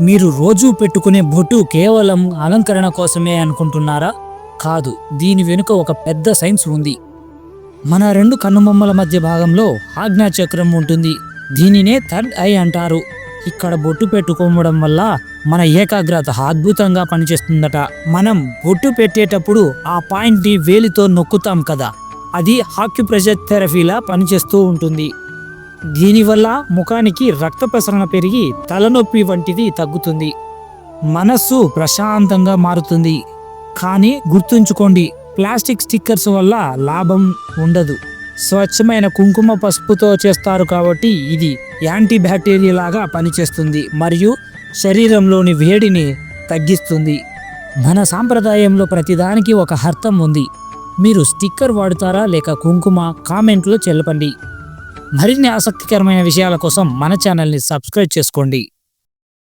మీరు రోజూ పెట్టుకునే బొట్టు కేవలం అలంకరణ కోసమే అనుకుంటున్నారా? కాదు దీని వెనుక ఒక పెద్ద సైన్స్ ఉంది. మన రెండు కన్నుమొమ్మల మధ్య భాగంలో ఆజ్ఞా చక్రం ఉంటుంది. దీనినే థర్డ్ ఐ అంటారు. ఇక్కడ బొట్టు పెట్టుకోవడం వల్ల మన ఏకాగ్రత అద్భుతంగా పనిచేస్తుందట. మనం బొట్టు పెట్టేటప్పుడు ఆ పాయింట్ని వేలితో నొక్కుతాం కదా. అది హాక్యుప్రెషర్ థెరపీలా పనిచేస్తూ ఉంటుంది. దీనివల్ల ముఖానికి రక్త ప్రసరణ పెరిగి తలనొప్పి వంటిది తగ్గుతుంది. మనస్సు ప్రశాంతంగా మారుతుంది. కానీ గుర్తుంచుకోండి ప్లాస్టిక్ స్టిక్కర్స్ వల్ల లాభం ఉండదు. స్వచ్ఛమైన కుంకుమ పసుపుతో చేస్తారు కాబట్టి ఇది యాంటీ బ్యాక్టీరియా లాగా పనిచేస్తుంది మరియు శరీరంలోని వేడిని తగ్గిస్తుంది. మన సాంప్రదాయంలో ప్రతిదానికి ఒక అర్థం ఉంది. మీరు స్టిక్కర్ వాడుతారా లేక కుంకుమ కామెంట్లో చెల్లపండి మరిన్ని ఆసక్తికరమైన విషయాల కోసం మన ఛానల్ని సబ్స్క్రైబ్ చేసుకోండి.